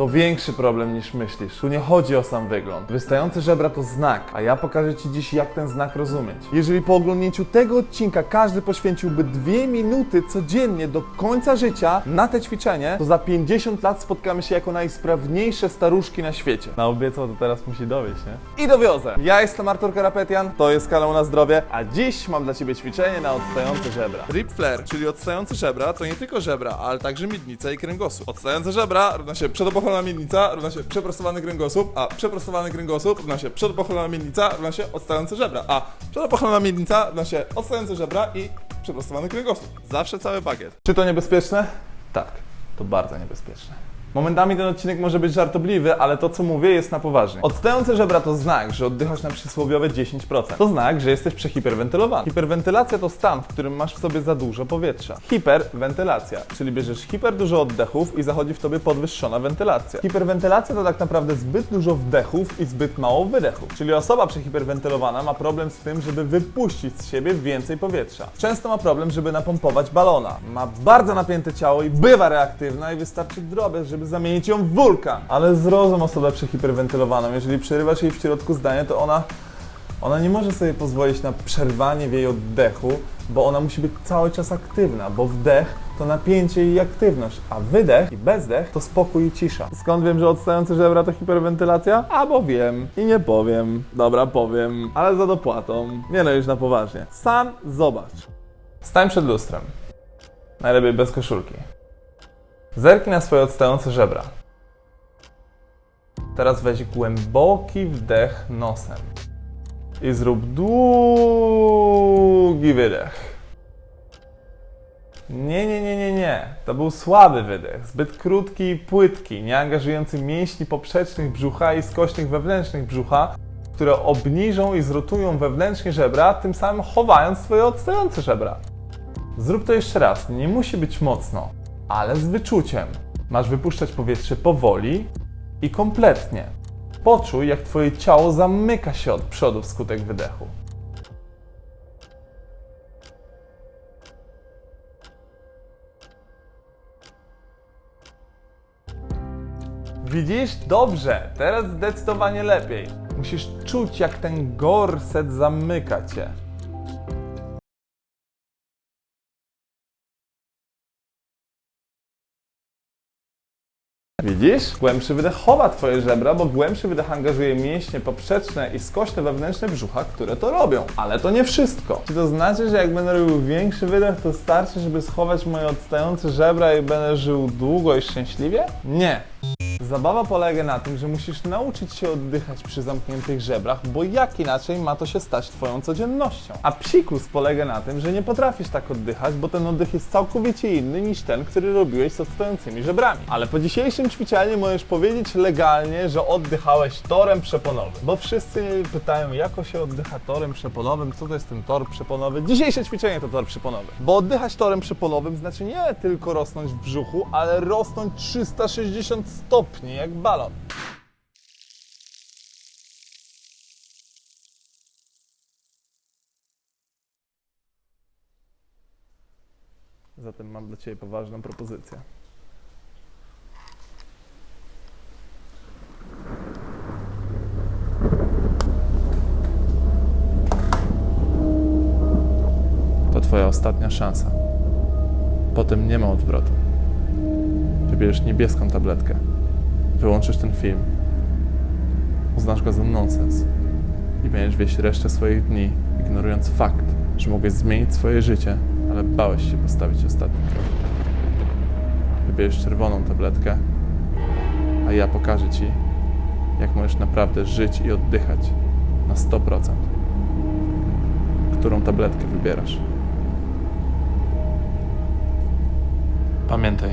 To większy problem niż myślisz. Tu nie chodzi o sam wygląd. Wystające żebra to znak, a ja pokażę Ci dziś, jak ten znak rozumieć. Jeżeli po oglądnięciu tego odcinka każdy poświęciłby dwie minuty codziennie do końca życia na te ćwiczenie, to za 50 lat spotkamy się jako najsprawniejsze staruszki na świecie. Na obiecał to teraz musi dowieść, nie? I dowiozę. Ja jestem Artur Karapetian, to jest kanał na zdrowie, a dziś mam dla Ciebie ćwiczenie na odstające żebra. Rip flare, czyli odstające żebra, to nie tylko żebra, ale także miednica i kręgosłup. Odstające żebra równa się przedopocholona miednica, równa się przeprostowany kręgosłup, a przeprostowany kręgosłup równa się przedopocholona miednica, równa się odstające żebra, a przedopocholona miednica równa się odstające żebra i przeprostowany kręgosłup. Zawsze cały pakiet. Czy to niebezpieczne? Tak, to bardzo niebezpieczne. Momentami ten odcinek może być żartobliwy, ale to co mówię jest na poważnie. Odstające żebra to znak, że oddychasz na przysłowiowe 10%. To znak, że jesteś przehiperwentylowany. Hiperwentylacja to stan, w którym masz w sobie za dużo powietrza. Hiperwentylacja, czyli bierzesz hiper dużo oddechów i zachodzi w tobie podwyższona wentylacja. Hiperwentylacja to tak naprawdę zbyt dużo wdechów i zbyt mało wydechów. Czyli osoba przehiperwentylowana ma problem z tym, żeby wypuścić z siebie więcej powietrza. Często ma problem, żeby napompować balona. Ma bardzo napięte ciało i bywa reaktywna i wystarczy drobiazg, żeby zamienić ją w wulkan. Ale zrozum osobę przehiperwentylowaną. Jeżeli przerywasz jej w środku zdania, to ona ona nie może sobie pozwolić na przerwanie w jej oddechu, bo ona musi być cały czas aktywna, bo wdech to napięcie i aktywność, a wydech i bezdech to spokój i cisza. Skąd wiem, że odstające żebra to hiperwentylacja? A bo wiem i nie powiem. Dobra, powiem, ale za dopłatą. Nie no, już na poważnie. Sam zobacz. Stań przed lustrem. Najlepiej bez koszulki. Zerknij na swoje odstające żebra. Teraz weź głęboki wdech nosem i zrób długi wydech. Nie, nie, nie, nie, nie. To był słaby wydech, zbyt krótki i płytki, nie angażujący mięśni poprzecznych brzucha i skośnych wewnętrznych brzucha, które obniżą i zrotują wewnętrznie żebra, tym samym chowając swoje odstające żebra. Zrób to jeszcze raz. Nie musi być mocno, ale z wyczuciem. Masz wypuszczać powietrze powoli i kompletnie. Poczuj, jak Twoje ciało zamyka się od przodu wskutek wydechu. Widzisz? Dobrze, teraz zdecydowanie lepiej. Musisz czuć, jak ten gorset zamyka cię. Widzisz? Głębszy wydech chowa Twoje żebra, bo głębszy wydech angażuje mięśnie poprzeczne i skośne wewnętrzne brzucha, które to robią. Ale to nie wszystko. Czy to znaczy, że jak będę robił większy wydech, to starczy, żeby schować moje odstające żebra i będę żył długo i szczęśliwie? Nie. Zabawa polega na tym, że musisz nauczyć się oddychać przy zamkniętych żebrach, bo jak inaczej ma to się stać Twoją codziennością. A psikus polega na tym, że nie potrafisz tak oddychać, bo ten oddech jest całkowicie inny niż ten, który robiłeś z odstającymi żebrami. Ale po dzisiejszym ćwiczeniu możesz powiedzieć legalnie, że oddychałeś torem przeponowym. Bo wszyscy pytają, jak się oddycha torem przeponowym, co to jest ten tor przeponowy. Dzisiejsze ćwiczenie to tor przeponowy. Bo oddychać torem przeponowym znaczy nie tylko rosnąć w brzuchu, ale rosnąć 360 stopni, jak balon. Zatem mam dla Ciebie poważną propozycję. To Twoja ostatnia szansa. Potem nie ma odwrotu. Wybierzesz niebieską tabletkę. Wyłączysz ten film. Uznasz go za nonsens. I będziesz wieść resztę swoich dni, ignorując fakt, że mogłeś zmienić swoje życie, ale bałeś się postawić ostatni krok. Wybierzesz czerwoną tabletkę, a ja pokażę Ci, jak możesz naprawdę żyć i oddychać na 100%. Którą tabletkę wybierasz? Pamiętaj,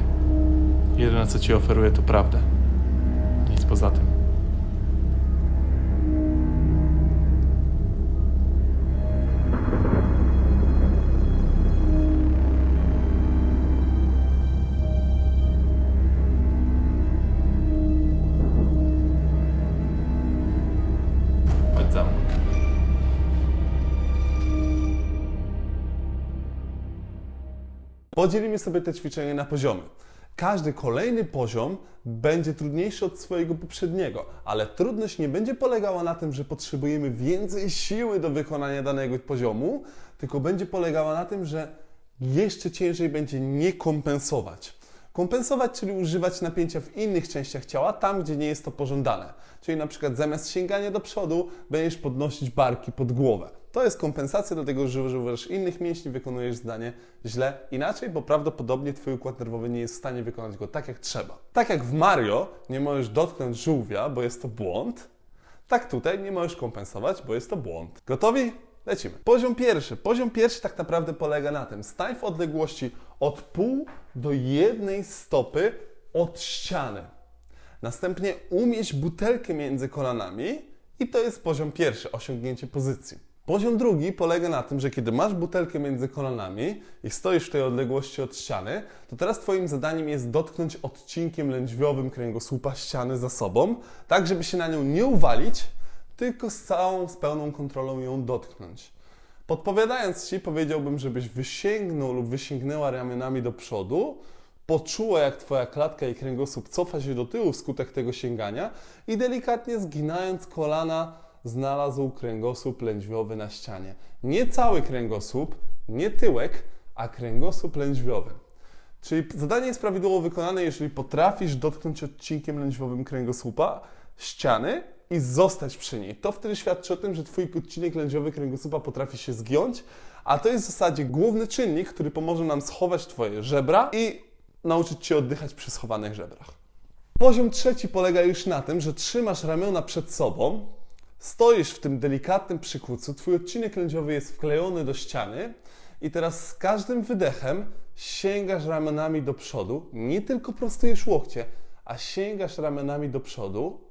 jedyne co Ci oferuję to prawdę. Poza tym. Podzielimy sobie te ćwiczenie na poziomy. Każdy kolejny poziom będzie trudniejszy od swojego poprzedniego, ale trudność nie będzie polegała na tym, że potrzebujemy więcej siły do wykonania danego poziomu, tylko będzie polegała na tym, że jeszcze ciężej będzie nie kompensować. Kompensować, czyli używać napięcia w innych częściach ciała, tam gdzie nie jest to pożądane. Czyli na przykład zamiast sięgania do przodu, będziesz podnosić barki pod głowę. To jest kompensacja, dlatego że używasz innych mięśni, wykonujesz zdanie źle inaczej, bo prawdopodobnie Twój układ nerwowy nie jest w stanie wykonać go tak jak trzeba. Tak jak w Mario nie możesz dotknąć żółwia, bo jest to błąd, tak tutaj nie możesz kompensować, bo jest to błąd. Gotowi? Lecimy. Poziom pierwszy. Poziom pierwszy tak naprawdę polega na tym. Stań w odległości od pół do jednej stopy od ściany. Następnie umieść butelkę między kolanami i to jest poziom pierwszy, osiągnięcie pozycji. Poziom drugi polega na tym, że kiedy masz butelkę między kolanami i stoisz w tej odległości od ściany, to teraz Twoim zadaniem jest dotknąć odcinkiem lędźwiowym kręgosłupa ściany za sobą, tak żeby się na nią nie uwalić, tylko z całą, z pełną kontrolą ją dotknąć. Podpowiadając Ci, powiedziałbym, żebyś wysięgnął lub wysięgnęła ramionami do przodu, poczuła jak Twoja klatka i kręgosłup cofa się do tyłu wskutek tego sięgania i delikatnie zginając kolana znalazł kręgosłup lędźwiowy na ścianie. Nie cały kręgosłup, nie tyłek, a kręgosłup lędźwiowy. Czyli zadanie jest prawidłowo wykonane, jeżeli potrafisz dotknąć odcinkiem lędźwiowym kręgosłupa ściany i zostać przy niej. To wtedy świadczy o tym, że Twój odcinek lędźwiowy kręgosłupa potrafi się zgiąć, a to jest w zasadzie główny czynnik, który pomoże nam schować Twoje żebra i nauczyć Cię oddychać przy schowanych żebrach. Poziom trzeci polega już na tym, że trzymasz ramiona przed sobą, stoisz w tym delikatnym przykucu, Twój odcinek lędźwiowy jest wklejony do ściany i teraz z każdym wydechem sięgasz ramionami do przodu, nie tylko prostujesz łokcie, a sięgasz ramionami do przodu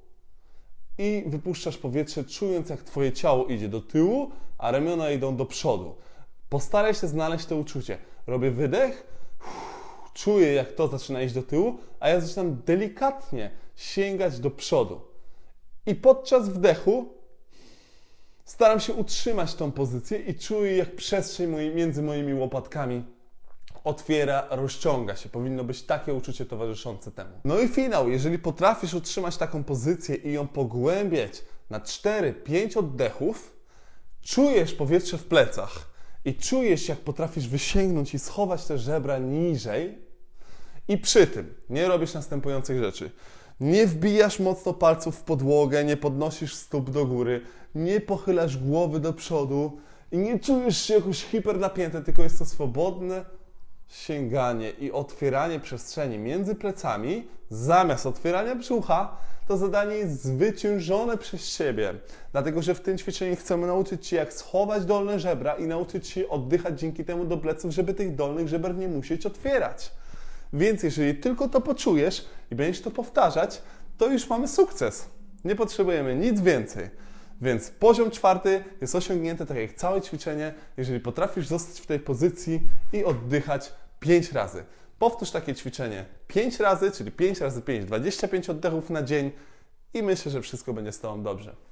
i wypuszczasz powietrze, czując jak Twoje ciało idzie do tyłu, a ramiona idą do przodu. Postaraj się znaleźć to uczucie. Robię wydech, czuję jak to zaczyna iść do tyłu, a ja zaczynam delikatnie sięgać do przodu. I podczas wdechu staram się utrzymać tą pozycję i czuję jak przestrzeń między moimi łopatkami otwiera, rozciąga się. Powinno być takie uczucie towarzyszące temu. No i finał. Jeżeli potrafisz utrzymać taką pozycję i ją pogłębiać na 4-5 oddechów, czujesz powietrze w plecach i czujesz, jak potrafisz wysięgnąć i schować te żebra niżej, i przy tym nie robisz następujących rzeczy. Nie wbijasz mocno palców w podłogę, nie podnosisz stóp do góry, nie pochylasz głowy do przodu i nie czujesz się jakoś hipernapięty, tylko jest to swobodne sięganie i otwieranie przestrzeni między plecami zamiast otwierania brzucha. To zadanie jest zwyciężone przez siebie, dlatego że w tym ćwiczeniu chcemy nauczyć Cię, jak schować dolne żebra i nauczyć się oddychać dzięki temu do pleców, żeby tych dolnych żeber nie musieć otwierać. Więc jeżeli tylko to poczujesz i będziesz to powtarzać, to już mamy sukces. Nie potrzebujemy nic więcej. Więc poziom czwarty jest osiągnięty tak jak całe ćwiczenie, jeżeli potrafisz zostać w tej pozycji i oddychać 5 razy. Powtórz takie ćwiczenie 5 razy, czyli 5 razy 5, 25 oddechów na dzień i myślę, że wszystko będzie z Tobą dobrze.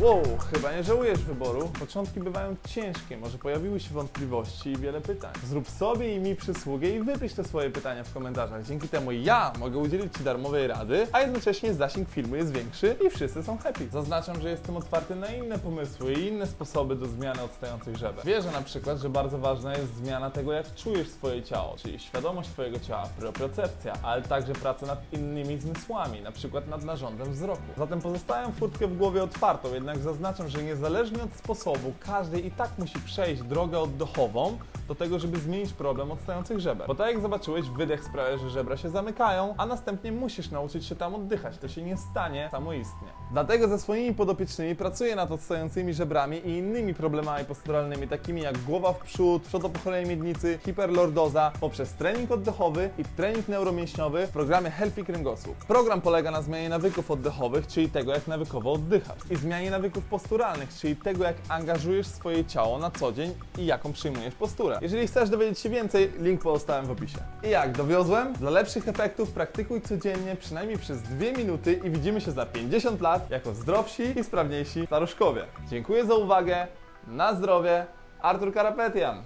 Wow, chyba nie żałujesz wyboru. Początki bywają ciężkie, może pojawiły się wątpliwości i wiele pytań. Zrób sobie i mi przysługę i wypisz te swoje pytania w komentarzach. Dzięki temu ja mogę udzielić Ci darmowej rady, a jednocześnie zasięg filmu jest większy i wszyscy są happy. Zaznaczam, że jestem otwarty na inne pomysły i inne sposoby do zmiany odstających żeber. Wierzę na przykład, że bardzo ważna jest zmiana tego, jak czujesz swoje ciało, czyli świadomość Twojego ciała, propriocepcja, ale także praca nad innymi zmysłami, na przykład nad narządem wzroku. Zatem pozostawiam furtkę w głowie otwartą, jednak zaznaczam, że niezależnie od sposobu, każdy i tak musi przejść drogę oddechową do tego, żeby zmienić problem odstających żeber. Bo tak jak zobaczyłeś, wydech sprawia, że żebra się zamykają, a następnie musisz nauczyć się tam oddychać. To się nie stanie samoistnie. Dlatego ze swoimi podopiecznymi pracuję nad odstającymi żebrami i innymi problemami posturalnymi, takimi jak głowa w przód, przodopochylenie miednicy, hiperlordoza, poprzez trening oddechowy i trening neuromięśniowy w programie Healthy Kręgosłup. Program polega na zmianie nawyków oddechowych, czyli tego, jak nawykowo oddychać, i zmianie nawyków posturalnych, czyli tego, jak angażujesz swoje ciało na co dzień i jaką przyjmujesz posturę. Jeżeli chcesz dowiedzieć się więcej, link pozostałem w opisie. I jak, dowiozłem? Dla lepszych efektów praktykuj codziennie, przynajmniej przez 2 minuty i widzimy się za 50 jako zdrowsi i sprawniejsi staruszkowie. Dziękuję za uwagę, na zdrowie, Artur Karapetian.